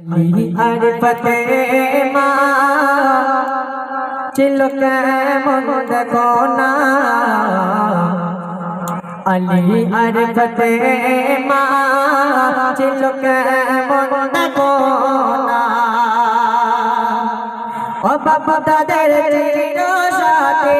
ফতে মা ছিল কেমন দেখো না আলী আর ফতে মা ছিল কেমন দেখো না ও বাবা তাদের চির সাথে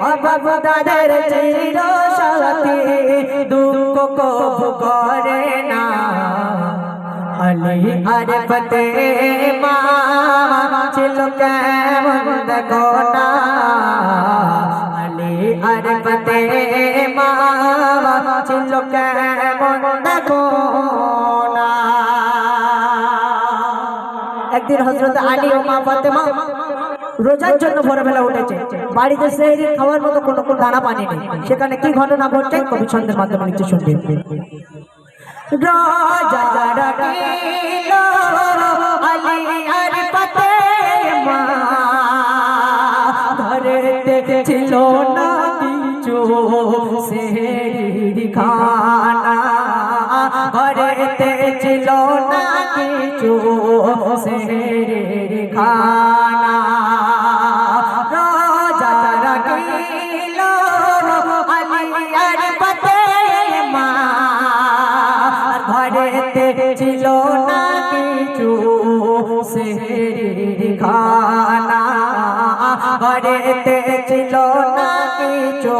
ও বাবা তাদের চির সাথে দুঃখ কবু করে না আলী আর ফতে মা ছিল কেমন দেখো না আলী আর ফতে মা ছিল কেমন দেখো না একদিন হজরত আলী ও মা ফাতেমা রোজার জন্য ভোরবেলা উঠেছে। বাড়িতে সেই খাওয়ার মতো কোনো কোনো দানা পানি নেই সেখানে কি ঘটনা ঘটছে? কবি ছন্দের মাধ্যমে নিচে শুনবে। রাজা রাখিল আলী আর ফাতেমা ঘরেতে ছিল না কিছু সেহরি খানা ঘরেতে ছিল না কিছু খানা। সেহরি খানা ঘরেতে ছিল না কিছু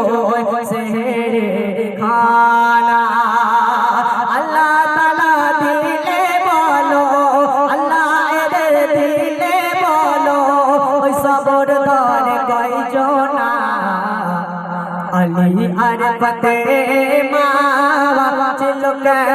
সেহরি খানা আল্লাহ তালা আর ফতে মা ছিল কেমন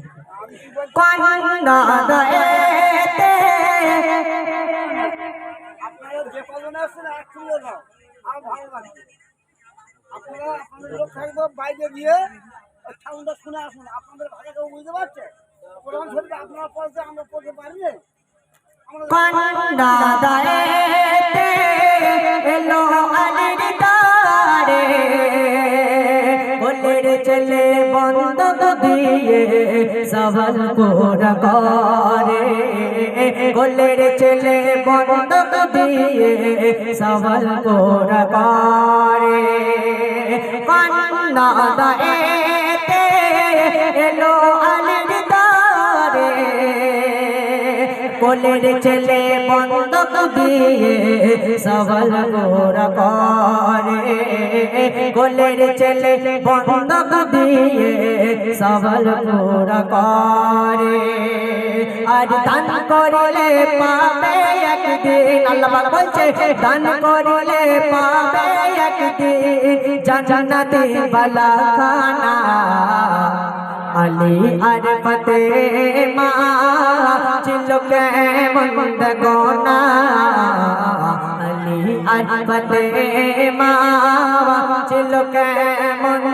কন্যা দায়েতে আপনারা যে কজন আছেন এক সঙ্গে যাও আর ভালো লাগবে আপনারা আপনাদের লোক থাকবে বাইরে গিয়ে সাউন্ডটা শুনে আসুন। আপনাদের ভাষা কেউ বুঝতে পারছে? কোরআন শরীফ আপনারা পড়তে আমরা পড়তে পারি না? আমরা এলো আলির তারে বলের ছেলে বন্ধক দিয়ে সবল পুরা করে। কোলের ছেলে বন্ধক দিয়ে সবল পুরা করে। কন্যা দায়েতে এলো আলির কোলের ছেলে বন্ধক দিয়ে সবল গোরা করে। কোলের ছেলে বন্ধক দিয়ে সবল গোরা করে। আর দান করলে পাবে একদিন, আল্লাহ বলছে, দান করলে পাবে একদিন জান্নাতে বালা খানা আলী আর মা কেমন আলী আর মা কেমন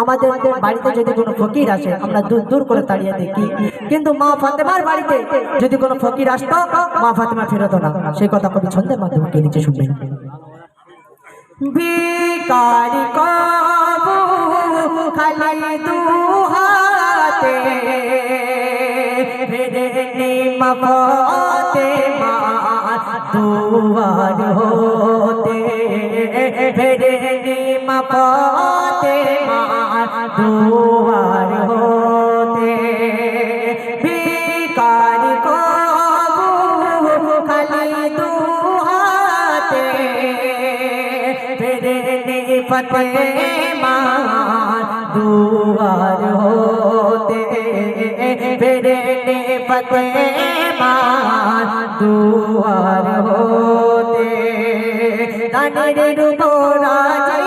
আমাদের বাড়িতে যদি কোনো ফকির আসে, আমরা দূর দূর করে তাড়িয়ে দেখি কিন্তু মা ফাতেমার বাড়িতে যদি কোনো ফকির আসতো, মা ফাতেমা ফেরত না। সেই কথা কবি ছন্দের মাধ্যমে নিচে শুনবেন ভিকারি কবু খালি দুহাতে ফেরে নিমতে মা দুয়ার হতে। ফেরে নিমতে মা দুয়ার ফতে মা দুয়ার হতে ফেরে ফতে মা দুয়ার হতে দানের উপর রাজে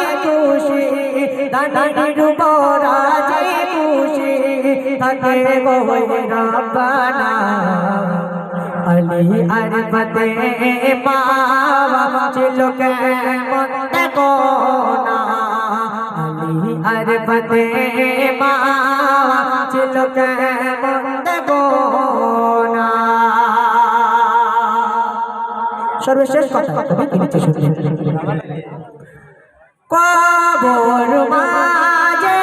রানীর উপরাজে খুশি থাকে গো রাব্বানা আলী আর ফতে মাওয়া ছিল কেমন দেখো না আলী মাওয়া ছিল সর্বশেষ কবর মাঝে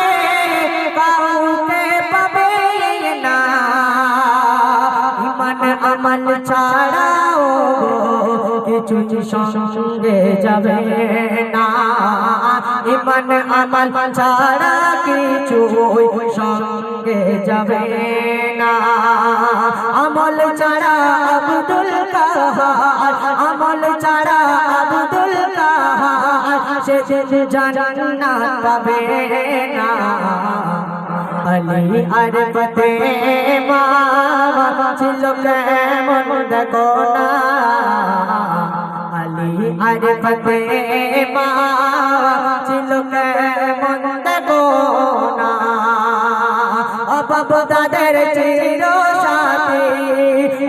পাবে না। আমল ছাড়াও কিছু সঙ্গে যাবে ইমান আমল ছাড়া কিছু সঙ্গে যাবে না। আমল ছাড়া আব্দুল কাহার, আমল ছাড়া আব্দুল কাহার সে জান্নাত পাবে না। আলী আর ফতে মা ছিল কেমন দেখো না। আর ফতে মা ছিল কেমন দেখো না। অবাব তাদের চির সাথী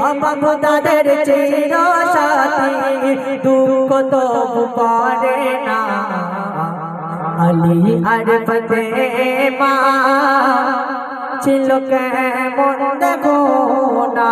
অবাব তাদের চির সাথী দুঃখ তো পারে না। আলী আর ফতে মা ছিল কেমন দেখো না।